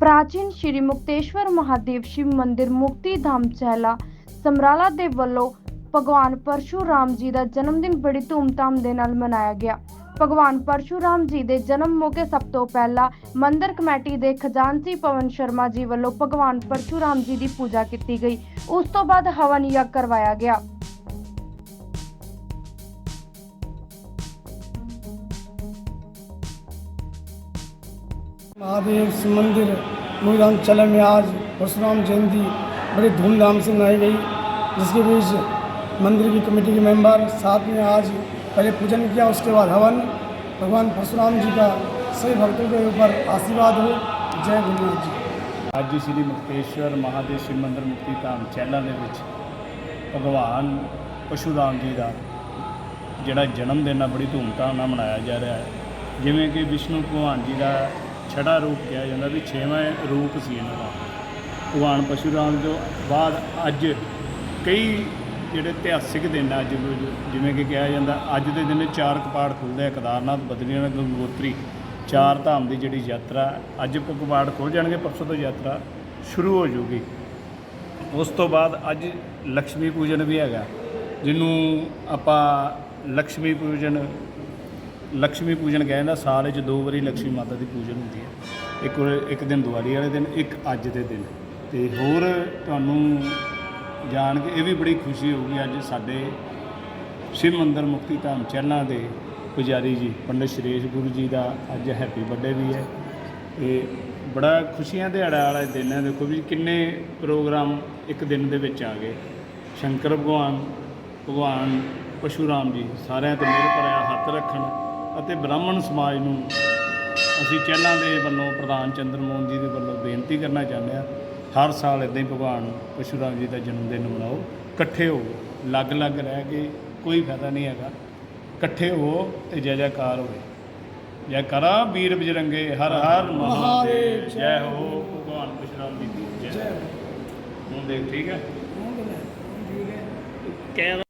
ਪ੍ਰਾਚੀਨ ਸ਼੍ਰੀ ਮੁਕਤੇਸ਼ਵਰ ਮਹਾਦੇਵ ਸ਼ਿਵ ਮੰਦਿਰ ਮੁਕਤੀ ਧਾਮ ਚਹਿਲਾ ਸਮਰਾਲਾ ਦੇ ਵੱਲੋਂ ਭਗਵਾਨ ਪਰਸ਼ੂਰਾਮ ਜੀ ਦਾ ਜਨਮ ਦਿਨ ਬੜੀ ਧੂਮਧਾਮ ਦੇ ਨਾਲ ਮਨਾਇਆ ਗਿਆ। ਭਗਵਾਨ ਪਰਸ਼ੂਰਾਮ ਜੀ ਦੇ ਜਨਮ ਮੌਕੇ ਸਭ ਤੋਂ ਪਹਿਲਾਂ ਮੰਦਿਰ ਕਮੇਟੀ ਦੇ ਖਜ਼ਾਨਚੀ ਪਵਨ ਸ਼ਰਮਾ ਜੀ ਵੱਲੋਂ ਭਗਵਾਨ ਪਰਸ਼ੂਰਾਮ ਜੀ ਦੀ ਪੂਜਾ ਕੀਤੀ ਗਈ। ਉਸ ਤੋਂ ਬਾਅਦ ਹਵਨ ਯੱਗ ਕਰਵਾਇਆ ਗਿਆ। महादेव शिव मंदिर मुईराम चले में आज परशुराम जयंती बड़ी धूमधाम से मनाई गई जिसके बीच मंदिर की कमेटी के मेंबर साथ में आज पहले पूजन किया उसके बाद हवन भगवान परशुराम जी का सभी भक्तों के ऊपर आशीर्वाद हो जय गुरुनाथ जी ਅੱਜ ਸ੍ਰੀ ਮੁਕਤੇਸ਼ਵਰ ਮਹਾਦੇਵ ਸ਼ਿਵ ਮੰਦਿਰ ਮੁਕਤੀ ਧਾਮ ਚਹਿਲਾਂ ਦੇ ਵਿੱਚ ਭਗਵਾਨ ਪਸ਼ੂਰਾਮ ਜੀ ਦਾ ਜਿਹੜਾ ਜਨਮ ਦਿਨ ਆ ਬੜੀ ਧੂਮਧਾਮ ਨਾਲ ਮਨਾਇਆ ਜਾ ਰਿਹਾ ਹੈ ਜਿਵੇਂ ਕਿ ਵਿਸ਼ਨੂੰ ਭਗਵਾਨ ਜੀ ਦਾ ਛੜਾ ਰੂਪ ਕਿਹਾ ਜਾਂਦਾ ਵੀ ਛੇਵਾਂ ਰੂਪ ਸੀ ਇਹਨਾਂ ਦਾ। ਭਗਵਾਨ ਪਸ਼ੂਰਾਮ ਤੋਂ ਬਾਅਦ ਅੱਜ ਕਈ ਜਿਹੜੇ ਇਤਿਹਾਸਿਕ ਦਿਨ ਅੱਜ ਜਿਵੇਂ ਕਿ ਕਿਹਾ ਜਾਂਦਾ, ਅੱਜ ਦੇ ਦਿਨ ਚਾਰ ਕਪਾੜ ਖੁੱਲਦੇ ਆ, ਕਦਾਰਨਾਥ ਬਦਰੀਨਾਥ ਗੰਗੋਤਰੀ, ਚਾਰ ਧਾਮ ਦੀ ਜਿਹੜੀ ਯਾਤਰਾ, ਅੱਜ ਕਪਾੜ ਖੁੱਲ ਜਾਣਗੇ, ਪਰਸੋਂ ਤੋਂ ਯਾਤਰਾ ਸ਼ੁਰੂ ਹੋ ਜੂਗੀ ਉਸ ਤੋਂ ਬਾਅਦ ਅੱਜ ਲక్ష్ਮੀ ਪੂਜਨ ਵੀ ਹੈਗਾ, ਜਿਹਨੂੰ ਆਪਾਂ ਲక్ష్ਮੀ ਪੂਜਨ ਲక్ష్ਮੀ ਪੂਜਨ ਕਹਿੰਦੇ ਨੇ, ਸਾਲ ਵਿੱਚ ਦੋ ਵਾਰੀ ਲక్ష్ਮੀ ਮਾਤਾ ਦੀ ਪੂਜਨ ਹੁੰਦੀ ਹੈ। ਇੱਕ ਇੱਕ ਦਿਨ ਦੀਵਾਲੀ ਵਾਲੇ ਦਿਨ, ਇੱਕ ਅੱਜ ਦੇ ਦਿਨ। ਤੇ ਹੋਰ ਤੁਹਾਨੂੰ ਜਾਣ ਕੇ ਇਹ ਵੀ ਬੜੀ ਖੁਸ਼ੀ ਹੋਊਗੀ, ਅੱਜ ਸਾਡੇ ਸ਼ਿਵ ਮੰਦਰ ਮੁਕਤੀ ਧਾਮ ਚੈਨਾ ਦੇ ਪੁਜਾਰੀ ਜੀ, ਪੰਡਿਤ ਸ਼੍ਰੇਸ਼ ਗੁਰੂ ਜੀ ਦਾ ਅੱਜ ਹੈਪੀ ਬਰਥਡੇ ਵੀ ਹੈ। ਇਹ ਬੜਾ ਖੁਸ਼ੀਆਂ ਦਿਹਾੜਾ ਵਾਲਾ ਦਿਨ ਹੈ। ਦੇਖੋ ਵੀ ਕਿੰਨੇ ਪ੍ਰੋਗਰਾਮ ਇੱਕ ਦਿਨ ਦੇ ਵਿੱਚ ਆ ਗਏ। ਸ਼ੰਕਰ ਭਗਵਾਨ ਭਗਵਾਨ ਪਸ਼ੂਰਾਮ ਜੀ, ਸਾਰਿਆਂ ਤੇ ਮਿਹਰ ਭਰਿਆ ਹੱਥ ਰੱਖਣ। ਅਤੇ ਬ੍ਰਾਹਮਣ ਸਮਾਜ ਨੂੰ ਅਸੀਂ ਚਹਿਲਾਂ ਦੇ ਵੱਲੋਂ ਪ੍ਰਧਾਨ ਚੰਦਰ ਮੋਹਨ ਜੀ ਦੇ ਵੱਲੋਂ ਬੇਨਤੀ ਕਰਨਾ ਚਾਹੁੰਦੇ ਹਾਂ ਹਰ ਸਾਲ ਇਦਾਂ ਹੀ ਭਗਵਾਨ ਪਸ਼ੂਰਾਮ ਜੀ ਦਾ ਜਨਮ ਦਿਨ ਮਨਾਓ। ਇਕੱਠੇ ਹੋ ਲੱਗ-ਲੱਗ ਰਹਿ ਕੇ ਕੋਈ ਫਾਇਦਾ ਨਹੀਂ ਹੈਗਾ। ਇਕੱਠੇ ਹੋ ਤੇ ਜੈ ਜੈਕਾਰ ਹੋਵੇ ਜੈ ਕਰਾ ਵੀਰ ਬਜਰੰਗੇ ਹਰ ਹਰ ਮਹਾਦੇਵ ਜੈ ਹੋ ਭਗਵਾਨ ਪਰਸ਼ੁਰਾਮ ਜੀ ਦੀ ਜੈ। ਹੁਣ ਦੇਖ ਠੀਕ ਹੈ। ਕਹਿ